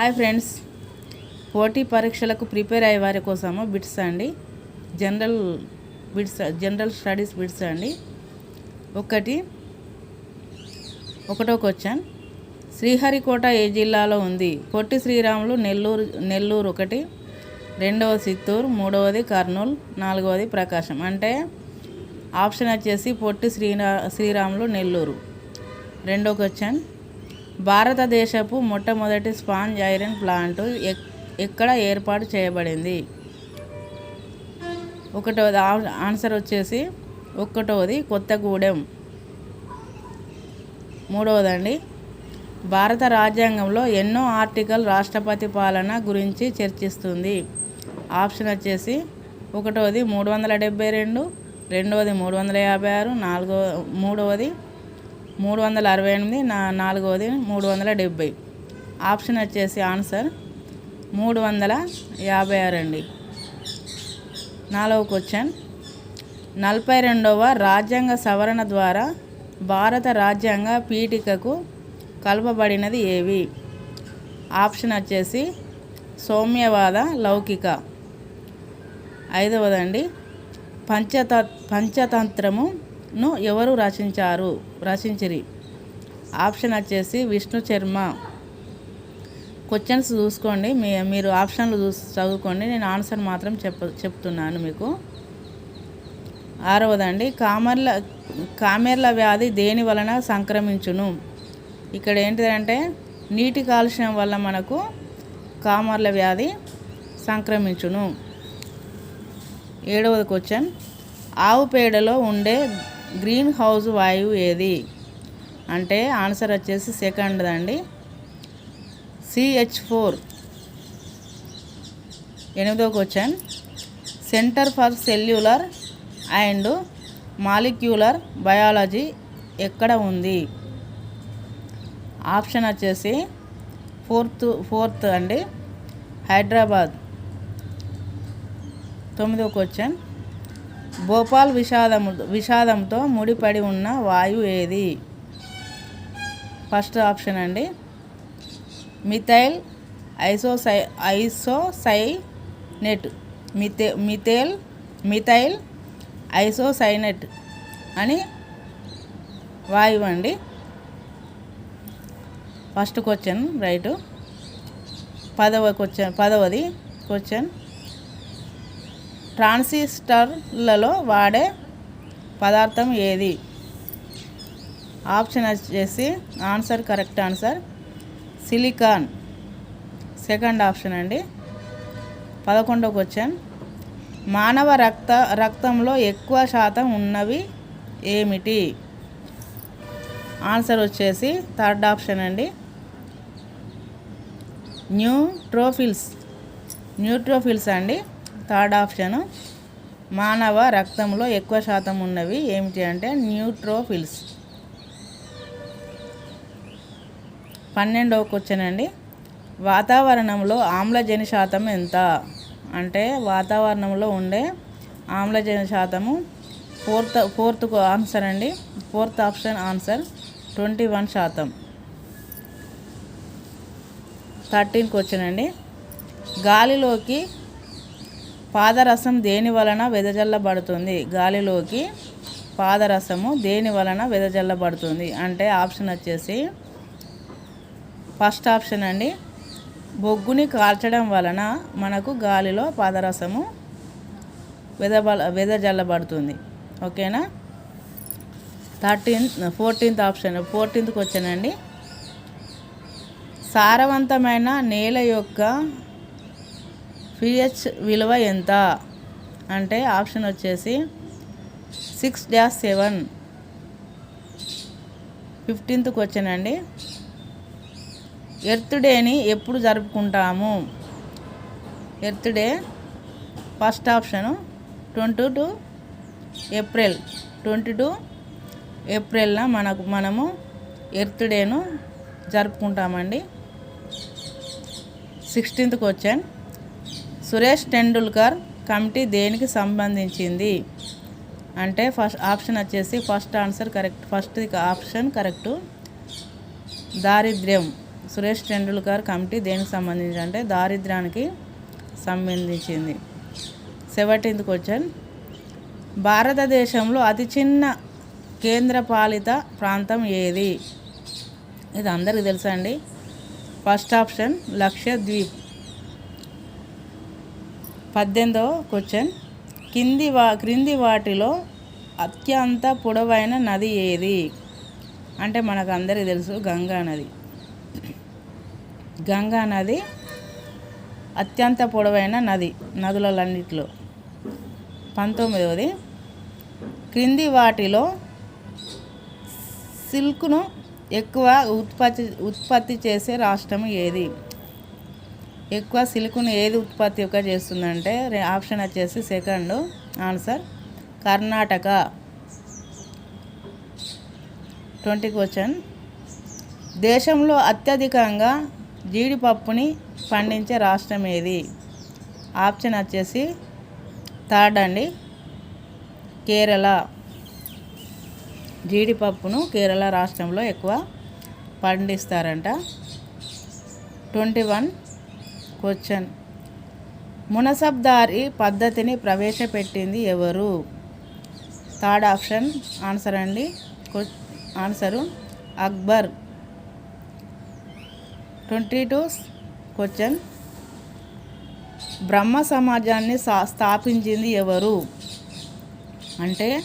Hi friends. పోటీ పరీక్షలకు prepare అయ్యే వారి కోసము బిట్స్ అండి. General bits general studies bits అండి. ఒకటి ఒకటో క్వశ్చన్. శ్రీహరికోట ఏ జిల్లాలో ఉంది? పొట్టి శ్రీరాములు నెల్లూరు నెల్లూరు ఒకటి రెండవ చిత్తూరు మూడవది కర్నూలు నాలుగవది ప్రకాశం. అంటే ఆప్షన్ వచ్చేసి పొట్టి శ్రీరా శ్రీరాములు నెల్లూరు. రెండో క్వశ్చన్. భారతదేశపు మొట్టమొదటి స్పాంజ్ ఐరన్ ప్లాంట్ ఎక్- ఎక్కడ ఏర్పాటు చేయబడింది? ఒకటవది ఆన్సర్ వచ్చేసి ఒకటవది కొత్తగూడెం. మూడవదండి భారత రాజ్యాంగంలో ఎన్నో ఆర్టికల్ రాష్ట్రపతి పాలన గురించి చర్చిస్తుంది. ఆప్షన్ వచ్చేసి ఒకటవది మూడు వందల డెబ్బై రెండు రెండవది మూడు వందల యాభై ఆరు నాలుగో మూడవది మూడు వందల అరవై ఎనిమిది నా నాలుగవది మూడు వందల డెబ్బై ఆప్షన్ వచ్చేసి ఆన్సర్ మూడు వందల యాభై ఆరు అండి. నాలుగవ క్వశ్చన్. నలభై రెండవ రాజ్యాంగ సవరణ ద్వారా భారత రాజ్యాంగ పీఠికకు కలపబడినది ఏవి? ఆప్షన్ వచ్చేసి సౌమ్యవాద లౌకిక. ఐదవదండి. పంచత ను ఎవరు రచించారు? రచించిరి. ఆప్షన్ వచ్చేసి విష్ణు శర్మ. క్వశ్చన్స్ చూసుకోండి. మీ మీరు ఆప్షన్లు చూసి చదువుకోండి. నేను ఆన్సర్ మాత్రం చెప్ప చెప్తున్నాను మీకు. ఆరవదండి. కామర్ల కామెర్ల వ్యాధి దేని వలన సంక్రమించును? ఇక్కడ ఏంటిదంటే నీటి కాలుష్యం వల్ల మనకు కామర్ల వ్యాధి సంక్రమించును. ఏడవది క్వశ్చన్. ఆవు పేడలో ఉండే గ్రీన్ హౌస్ వాయువు ఏది? అంటే ఆన్సర్ వచ్చేసి సెకండ్ అండి సిహెచ్ ఫోర్ ఎనిమిదో question. Centre for cellular and molecular biology ఎక్కడ ఉంది? ఆప్షన్ వచ్చేసి ఫోర్త్ ఫోర్త్ అండి. హైదరాబాద్. తొమ్మిదో క్వశ్చన్. భోపాల్ విషాదము విషాదంతో ముడిపడి ఉన్న వాయువు ఏది? ఫస్ట్ ఆప్షన్ అండి. మిథైల్ ఐసోసై ఐసోసైనెట్. మిథే మిథేల్ మిథైల్ ఐసోసైనెట్ అని వాయువు అండి. First question right. పదవ క్వశ్చన్ పదవది క్వశ్చన్. ట్రాన్సిస్టర్లలో వాడే పదార్థం ఏది? ఆప్షన్ వచ్చేసి answer correct answer. Silicon. Second option అండి. పదకొండవ క్వశ్చన్. మానవ రక్త రక్తంలో ఎక్కువ శాతం ఉన్నవి ఏమిటి? ఆన్సర్ వచ్చేసి థర్డ్ ఆప్షన్ అండి. న్యూట్రోఫిల్స్. న్యూట్రోఫిల్స్ అండి. థర్డ్ ఆప్షన్ మానవ రక్తంలో ఎక్కువ శాతం ఉన్నవి ఏమిటి అంటే న్యూట్రోఫిల్స్. పన్నెండవ క్వశ్చన్ అండి వాతావరణంలో ఆమ్లజని శాతం ఎంత? అంటే వాతావరణంలో ఉండే ఆమ్లజని శాతము ఫోర్త్ ఫోర్త్ ఆన్సర్ అండి fourth option answer twenty one శాతం. థర్టీన్ క్వశ్చన్ అండి గాలిలోకి పాదరసం దేని వలన వెదజల్లబడుతుంది? గాలిలోకి పాదరసము దేని వలన వెదజల్లబడుతుంది? అంటే ఆప్షన్ వచ్చేసి ఫస్ట్ ఆప్షన్ అండి. బొగ్గుని కాల్చడం వలన మనకు గాలిలో పాదరసము వెదబల వెదజల్లబడుతుంది. ఓకేనా? థర్టీన్త్ ఫోర్టీన్త్ ఆప్షన్ ఫోర్టీన్త్కి వచ్చానండి. సారవంతమైన నేల యొక్క పిహెచ్ విలువ ఎంత? అంటే ఆప్షన్ వచ్చేసి సిక్స్ డ్యాష్ సెవెన్. ఫిఫ్టీన్త్కి వచ్చానండి ఎర్త్ డేని ఎప్పుడు జరుపుకుంటాము? Earth day first option twenty two April. Twenty two ఏప్రిల్న మనకు మనము ఎర్త్ డేను జరుపుకుంటామండి. సిక్స్టీన్త్ వచ్చాను సురేష్ టెండూల్కర్ కమిటీ దేనికి సంబంధించింది? అంటే ఫస్ట్ ఆప్షన్ వచ్చేసి first answer correct first option correct. దారిద్ర్యం. సురేష్ టెండూల్కర్ కమిటీ దేనికి సంబంధించి అంటే దారిద్ర్యానికి సంబంధించింది. Seventeenth question. భారతదేశంలో అతి చిన్న కేంద్రపాలిత ప్రాంతం ఏది? ఇది అందరికీ తెలుసా అండి? First option Lakshadweep. పద్దెనిమిదవ క్వశ్చన్. కింది వా క్రింది వాటిలో అత్యంత పొడవైన నది ఏది? అంటే మనకు అందరికీ తెలుసు గంగా నది. గంగా నది అత్యంత పొడవైన నది నదులన్నిటిలో. పంతొమ్మిదవది. క్రింది వాటిలో సిల్క్ను ఎక్కువ ఉత్పత్తి ఉత్పత్తి చేసే రాష్ట్రం ఏది? ఎక్కువ సిల్క్ను ఏది ఉత్పత్తి ఎక్కువ చేస్తుందంటే ఆప్షన్ వచ్చేసి second answer Karnataka. Twenty question. దేశంలో అత్యధికంగా జీడిపప్పుని పండించే రాష్ట్రం ఏది? ఆప్షన్ వచ్చేసి థర్డ్ అండి కేరళ. జీడిపప్పును కేరళ రాష్ట్రంలో ఎక్కువ పండిస్తారంట. Twenty one. క్వశ్చన్. మునసబ్దారి పద్ధతిని ప్రవేశపెట్టింది ఎవరు? థర్డ్ ఆప్షన్ ఆన్సర్ అండి. Answer Akbar. Twenty two question. బ్రహ్మ సమాజాన్ని స్థాపించింది ఎవరు? అంటే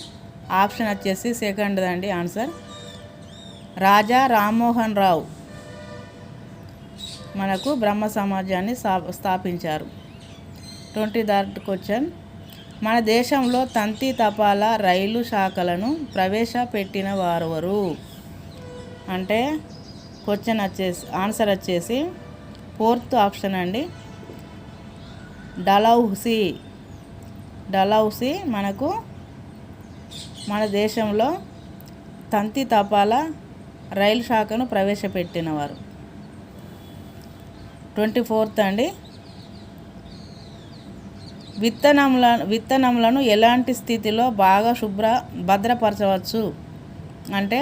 ఆప్షన్ వచ్చేసి సెకండ్ అండి ఆన్సర్. రాజా రామ్మోహన్ రావు. మనకు బ్రహ్మ సమాజాన్ని స్థా- స్థాపించారు. Twenty third question. మన దేశంలో తంతి తపాలా రైలు శాఖలను ప్రవేశపెట్టిన వారెవరు అంటే క్వశ్చన్ వచ్చేసి ఆన్సర్ వచ్చేసి ఫోర్త్ ఆప్షన్ అండి. డలౌసి. డలౌసి మనకు మన దేశంలో తంతి తపాలా రైలు శాఖను ప్రవేశపెట్టినవారు. ట్వంటీ ఫోర్త్ అండి. విత్తనముల విత్తనములను ఎలాంటి స్థితిలో బాగా శుభ్ర భద్రపరచవచ్చు? అంటే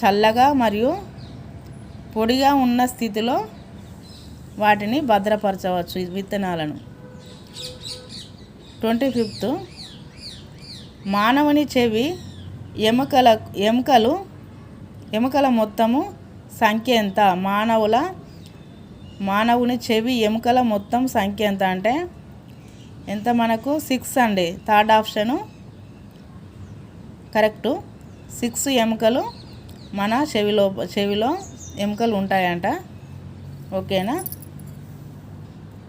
చల్లగా మరియు పొడిగా ఉన్న స్థితిలో వాటిని భద్రపరచవచ్చు విత్తనాలను. ట్వంటీ ఫిఫ్త్ మానవుని చెవి ఎముకల ఎముకలు ఎముకల మొత్తము సంఖ్య ఎంత? మానవుల మానవుని చెవి ఎముకల మొత్తం సంఖ్య ఎంత అంటే? ఎంత మనకు? సిక్స్ అండి. Third option. కరెక్టు. సిక్స్ ఎముకలు మన చెవిలో చెవిలో ఎముకలు ఉంటాయంట. ఓకేనా?